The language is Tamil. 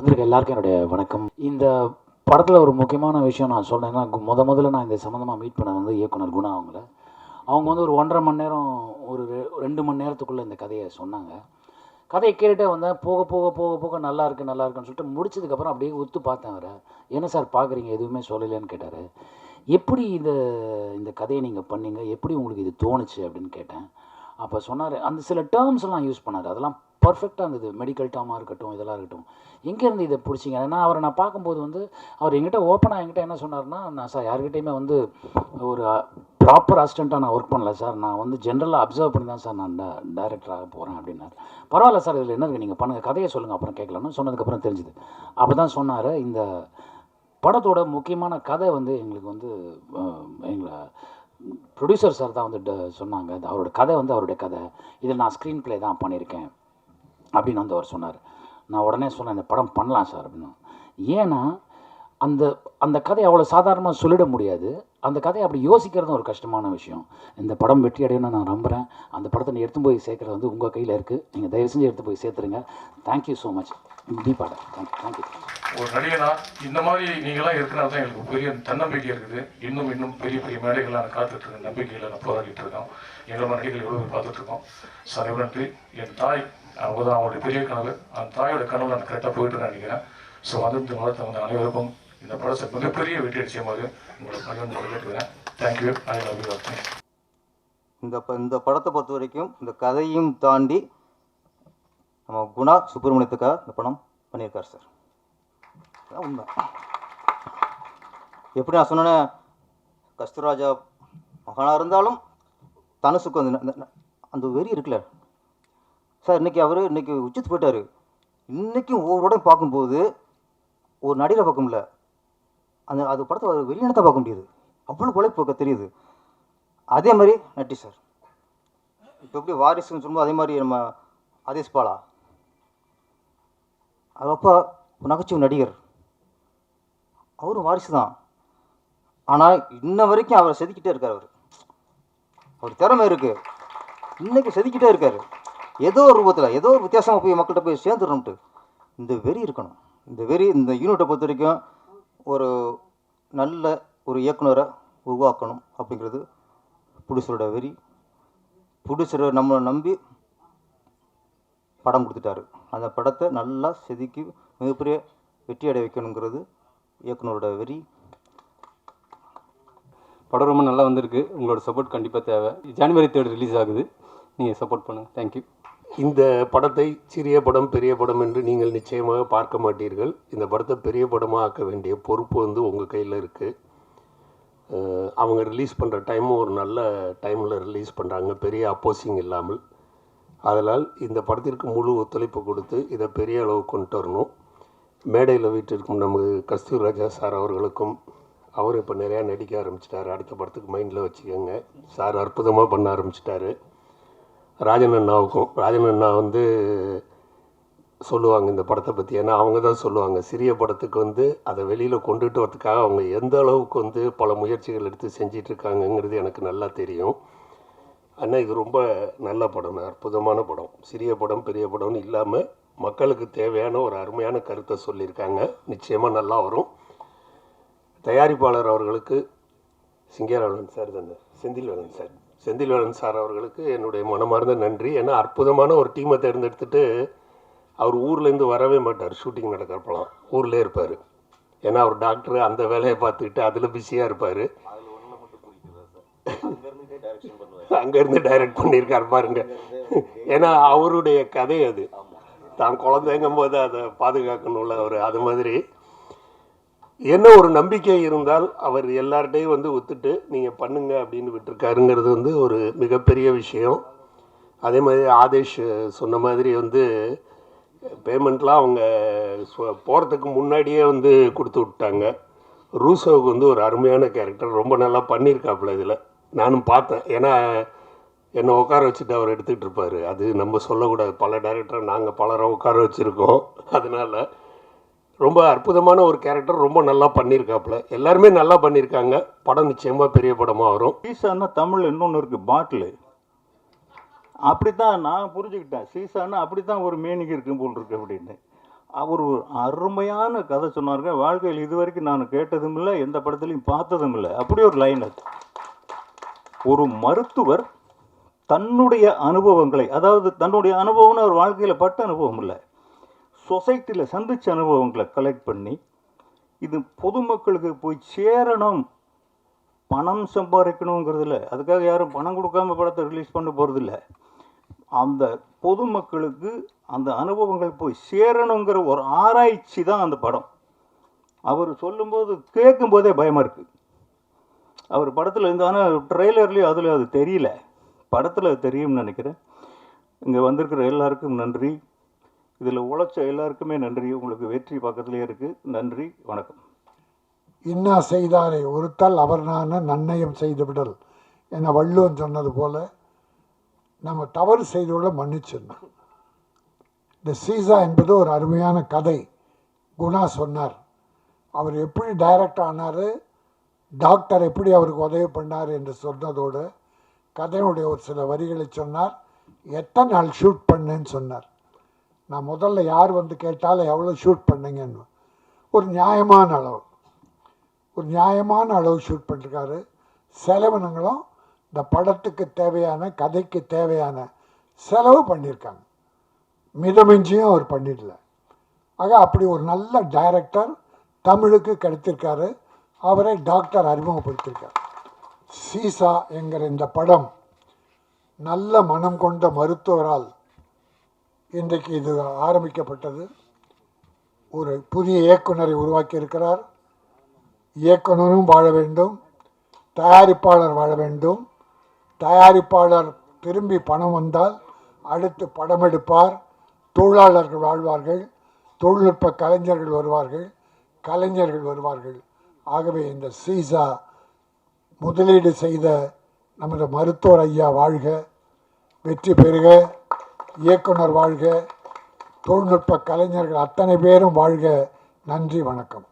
வந்திருக்க எல்லாருக்கும் என்னுடைய வணக்கம். இந்த படத்தில் ஒரு முக்கியமான விஷயம் நான் சொன்னேன்னா முத முதல்ல நான் இந்த சம்மந்தமாக மீட் பண்ண வந்து இயக்குனர் குணா அவங்கள. அவங்க வந்து ஒரு ஒன்றரை மணி நேரம் ஒரு ரெ- ரெண்டு மணி நேரத்துக்குள்ளே இந்த கதையை சொன்னாங்க. கதையை கேட்டுட்டே வந்தேன். போக போக போக போக நல்லா இருக்கு நல்லா இருக்குன்னு சொல்லிட்டு முடிச்சதுக்கப்புறம் அப்படியே ஒத்து பார்த்தேன் அவரை. என்ன சார் பார்க்குறீங்க? எதுவுமே சொல்லலைன்னு கேட்டார். எப்படி இந்த இந்த கதையை நீங்கள் பண்ணீங்க? எப்படி உங்களுக்கு இது தோணுச்சு அப்படின்னு கேட்டேன். அப்போ சொன்னார். அந்த சில டேர்ம்ஸ் எல்லாம் யூஸ் பண்ணார். அதெல்லாம் பர்ஃபெக்டாக இருந்தது. மெடிக்கல் டேர்மாக இருக்கட்டும் இதெல்லாம் இருக்கட்டும். எங்கேருந்து இதை பிடிச்சிங்க? ஏன்னா அவரை நான் பார்க்கும்போது வந்து அவர் எங்கிட்ட ஓப்பனாக என்கிட்ட என்ன சொன்னார்னா நான் சார் யார்கிட்டயுமே வந்து ஒரு ப்ராப்பர் அசிஸ்டண்ட்டாக நான் ஒர்க் பண்ணல சார் நான் வந்து ஜென்ரலாக அப்சர்வ் பண்ணி தான் சார் நான் டேரக்டராக போகிறேன் அப்படின்னாரு. பரவாயில்ல சார் இதில் என்ன இருக்குது நீங்கள் பண்ணுங்கள் கதையை சொல்லுங்கள் அப்புறம் கேட்கலாம்னு சொன்னதுக்கப்புறம் தெரிஞ்சுது. அப்போ தான் சொன்னார். இந்த படத்தோட முக்கியமான கதை வந்து எங்களுக்கு வந்து எங்களை ப்ரொடியூசர் சார் தான் வந்து ட- சொன்னாங்க. அது அவரோட கதை வந்து அவருடைய கதை. இதில் நான் ஸ்க்ரீன் ப்ளே தான் பண்ணியிருக்கேன் அப்படின்னு வந்து அவர் சொன்னார். நான் உடனே சொன்னேன் இந்த படம் பண்ணலாம் சார் அப்படின்னு. ஏன்னா அந்த அந்த கதையை அவ்வளோ சாதாரணமாக சொல்லிட முடியாது. அந்த கதையை அப்படி யோசிக்கிறதும் ஒரு கஷ்டமான விஷயம். இந்த படம் வெற்றி அடையணும்னு நான் நம்புகிறேன் அந்த படத்தை நீ எடுத்து போய் சேர்க்குறது வந்து உங்கள் கையில் இருக்குது நீங்கள் தயவு செஞ்சு எடுத்து போய் சேர்த்துருங்க. தேங்க்யூ ஸோ மச் தீபாடா தேங்க்யூ தேங்க்யூ ஒரு நடிகனா இந்த மாதிரி நீங்களாம் இருக்கிறனால தான் எனக்கு பெரிய தன்னம்பிக்கை இருக்குது. இன்னும் இன்னும் பெரிய பெரிய மேடைகள்லாம் நான் காத்துட்டு இருக்கேன் நம்பிக்கையில் நான் போராடிட்டு இருக்கோம் எங்களோட நடிகர்கள் எவ்வளோ பார்த்துட்டு இருக்கோம் சரி நன்றி. என் தாய் அவங்க தான் அவங்களுடைய பெரிய கனவு. அந்த தாயோட கனவு நான் கரெக்டாக போயிட்டு நினைக்கிறேன். ஸோ வந்து வளர்த்த வந்த அனைவருக்கும் இந்த படத்தை மிகப்பெரிய வெற்றி அடிச்சமாக உங்களை தேங்க்யூ ஐ லவ் யூ இந்த ப இந்த படத்தை பொறுத்த வரைக்கும் இந்த கதையும் தாண்டி நம்ம குணா சுப்பிரமணியத்துக்காக இந்த படம் பண்ணியிருக்கார் சார். அதான் உண்மை. எப்படி நான் சொன்னேனே கஸ்தூராஜா மகனாக இருந்தாலும் தனுசுக்கு வந்து அந்த- வெறி இருக்குல்ல. சார் இன்னைக்கு அவர் இன்னைக்கு உச்சத்து போயிட்டார். இன்றைக்கும் ஒவ்வொரு படம் பார்க்கும்போது ஒரு நடிகரை பார்க்கும்ல. அந்த அது படத்தை ஒரு வெளியினத்தை பார்க்க முடியுது. அவ்வளோ உழைப்பு தெரியுது. அதே மாதிரி நட்டி சார். இப்போ எப்படி வாரிசுன்னு சொல்லும்போது அதே மாதிரி நம்ம ஆதேஷ் பாலா. அது அப்பா நகைச்சுவை நடிகர். அவரும் வாரிசு தான் ஆனால் இன்ன வரைக்கும் அவரை செதுக்கிட்டே இருக்கார் அவர். அவர் திறமை இருக்குது இன்றைக்கி செதுக்கிட்டே இருக்கார். ஏதோ ஒரு ரூபத்தில் ஏதோ ஒரு வித்தியாசமாக போய் மக்கள்கிட்ட போய் சேர்ந்துடணும்ட்டு. இந்த வெறி இருக்கணும். இந்த வெறி இந்த யூனிட்டை பொறுத்த வரைக்கும் ஒரு நல்ல ஒரு இயக்குனரை உருவாக்கணும் அப்படிங்கிறது ப்ரொடியூசரோட வெறி. ப்ரொடியூசரை நம்மளை நம்பி படம் கொடுத்துட்டாரு. அந்த படத்தை நல்லா செதுக்கி மிகப்பெரிய வெற்றி அடைய வைக்கணுங்கிறது இயக்குனரோட வெறி. படம் ரொம்ப நல்லா வந்திருக்கு. உங்களோட சப்போர்ட் கண்டிப்பாக தேவை. ஜனவரி தேர்ட் ரிலீஸ் ஆகுது. நீங்கள் சப்போர்ட் பண்ணுங்கள் தேங்க்யூ இந்த படத்தை சிறிய படம் பெரிய படம் என்று நீங்கள் நிச்சயமாக பார்க்க மாட்டீர்கள். இந்த படத்தை பெரிய படமாக ஆக்க வேண்டிய பொறுப்பு வந்து உங்கள் கையில் இருக்குது அவங்க ரிலீஸ் பண்ணுற டைமும் ஒரு நல்ல டைமில் ரிலீஸ் பண்ணுறாங்க பெரிய அப்போசிங் இல்லாமல். அதனால் இந்த படத்திற்கு முழு ஒத்துழைப்பு கொடுத்து இதை பெரிய அளவு கொண்டு வரணும். மேடையில் வீட்டிற்கும் நமது கஸ்தூர் ராஜா சார் அவர்களுக்கும் அவர் இப்போ நிறையா நடிக்க ஆரம்பிச்சிட்டாரு. அடுத்த படத்துக்கு மைண்டில் வச்சுக்கோங்க. சார் அற்புதமாக பண்ண ஆரம்பிச்சிட்டாரு. ராஜன் அண்ணாவுக்கும் ராஜன் அண்ணா வந்து சொல்லுவாங்க இந்த படத்தை பற்றி ஏன்னா அவங்க தான் சொல்லுவாங்க சிறிய படத்துக்கு வந்து அதை வெளியில் கொண்டுட்டு வரதுக்காக அவங்க எந்த அளவுக்கு வந்து பல முயற்சிகள் எடுத்து செஞ்சிட்ருக்காங்கங்கிறது எனக்கு நல்லா தெரியும். ஆனால் இது ரொம்ப நல்ல படம் அற்புதமான படம். சிறிய படம் பெரிய படம்னு இல்லாமல் மக்களுக்கு தேவையான ஒரு அருமையான கருத்தை சொல்லியிருக்காங்க. நிச்சயமாக நல்லா வரும். தயாரிப்பாளர் அவர்களுக்கு சிங்கேரவன் சார் தானே செந்தில்வேலன் சார். செந்தில்வேலன் சார் அவர்களுக்கு என்னுடைய மனமார்ந்த நன்றி. ஏன்னா அற்புதமான ஒரு டீமை தேர்ந்தெடுத்துட்டு அவர் ஊர்லேருந்து வரவே மாட்டார். ஷூட்டிங் நடக்கிறப்பலாம் ஊர்லேயே இருப்பார். ஏன்னா அவர் டாக்டர் அந்த வேலையை பார்த்துக்கிட்டு அதில் பிஸியாக இருப்பார். அங்கேருந்து டைரக்ட் பண்ணியிருக்காரு பாருங்க. ஏன்னா அவருடைய கதை அது. தான் குழந்தைங்கும் போது அதை பாதுகாக்கணும்ல அவர். அது மாதிரி என்ன ஒரு நம்பிக்கை இருந்தால் அவர் எல்லார்ட்டையும் வந்து ஒத்துட்டு நீங்கள் பண்ணுங்க அப்படின்னு விட்டுருக்காருங்கிறது வந்து ஒரு மிகப்பெரிய விஷயம். அதே மாதிரி ஆதேஷ் சொன்ன மாதிரி வந்து பேமெண்ட்லாம் அவங்க போகிறதுக்கு முன்னாடியே வந்து கொடுத்து விட்டாங்க. ரூசோவுக்கு வந்து ஒரு அருமையான கேரக்டர் ரொம்ப நல்லா பண்ணியிருக்காப்புல இதில். நானும் பார்த்தேன். ஏன்னா என்னை உட்கார வச்சுட்டு அவர் எடுத்துக்கிட்டு இருப்பார். அது நம்ம சொல்லக்கூடாது. பல டேரக்டரை நாங்கள் பலரை உட்கார வச்சுருக்கோம். அதனால் ரொம்ப அற்புதமான ஒரு கேரக்டர் ரொம்ப நல்லா பண்ணியிருக்காப்புல எல்லாருமே நல்லா பண்ணியிருக்காங்க படம் நிச்சயமாக பெரிய படமாக வரும். சீசான்னா தமிழ் இன்னொன்று இருக்குது பாட்டிலு. அப்படி தான் நான் புரிஞ்சுக்கிட்டேன். சீசான்னா அப்படி தான் ஒரு மீனிங் இருக்கும் போல் இருக்கு அப்படின்னு. அவர் ஒரு அருமையான கதை சொன்னாருங்க. வாழ்க்கையில் இது வரைக்கும் நான் கேட்டதும் இல்லை எந்த படத்துலையும் பார்த்ததும் இல்லை. அப்படி ஒரு லைன் அது. ஒரு மருத்துவர் தன்னுடைய அனுபவங்களை அதாவது தன்னுடைய அனுபவம்னு அவர் வாழ்க்கையில் பட்ட அனுபவம் இல்லை. சொசைட்டியில் சந்தித்த அனுபவங்களை கலெக்ட் பண்ணி இது பொதுமக்களுக்கு போய் சேரணும். பணம் சம்பாதிக்கணுங்கிறதுல அதுக்காக யாரும் பணம் கொடுக்காம படத்தை ரிலீஸ் பண்ண போகிறதில்ல அந்த பொதுமக்களுக்கு அந்த அனுபவங்கள் போய் சேரணுங்கிற ஒரு ஆராய்ச்சி தான் அந்த படம். அவர் சொல்லும்போது கேட்கும்போதே பயமாக இருக்குது அவர் படத்தில் இருந்தாலும் ட்ரெய்லர்லேயும் அதில் அது தெரியல. படத்தில் தெரியும்னு நினைக்கிறேன். இங்கே வந்திருக்கிற எல்லாருக்கும் நன்றி. இதில் உழைச்ச எல்லாருக்குமே நன்றி. உங்களுக்கு வெற்றி பக்கத்துலேயே இருக்குது நன்றி. வணக்கம். இன்னா செய்தாரை ஒருத்தால் அவர் நான் நன்னயம் செய்து விடல் என வள்ளுவன் சொன்னது போல் நம்ம தவறு செய்துள்ள மன்னிச்சிடணும் இந்த சீசா என்பது ஒரு அருமையான கதை. குணா சொன்னார். அவர் எப்படி டைரக்ட் ஆனார் டாக்டர் எப்படி அவருக்கு உதவி பண்ணார் என்று சொன்னதோடு கதையினுடைய ஒரு சில வரிகளை சொன்னார். எத்தனை நாள் ஷூட் பண்ணேன்னு சொன்னார். நான் முதல்ல யார் வந்து கேட்டாலும் எவ்வளோ ஷூட் பண்ணுங்கன்னு. ஒரு நியாயமான அளவு. ஒரு நியாயமான அளவு ஷூட் பண்ணிருக்காரு. செலவினங்களும் இந்த படத்துக்கு தேவையான கதைக்கு தேவையான செலவு பண்ணியிருக்காங்க மிதமிஞ்சியும் அவர் பண்ணிடல. ஆக அப்படி ஒரு நல்ல டைரக்டர் தமிழுக்கு கிடைத்திருக்காரு. அவரை டாக்டர் அறிமுகப்படுத்தியிருக்கார் சீசா என்கிற இந்த படம் நல்ல மனம் கொண்ட மருத்துவரால் இன்றைக்கு இது ஆரம்பிக்கப்பட்டது. ஒரு புதிய இயக்குனரை உருவாக்கியிருக்கிறார். இயக்குனரும் வாழ வேண்டும். தயாரிப்பாளர் வாழ வேண்டும். தயாரிப்பாளர் திரும்பி பணம் வந்தால் அடுத்து படம் எடுப்பார். தொழிலாளர்கள் வாழ்வார்கள். தொழில்நுட்ப கலைஞர்கள் வருவார்கள். கலைஞர்கள் வருவார்கள். ஆகவே இந்த சீசா முதலீடு செய்த நமது மருத்துவர் ஐயா வாழ்க வெற்றி பெறுக. இயக்குனர் வாழ்க தொழில்நுட்ப கலைஞர்கள் அத்தனை பேரும் வாழ்க. நன்றி வணக்கம்.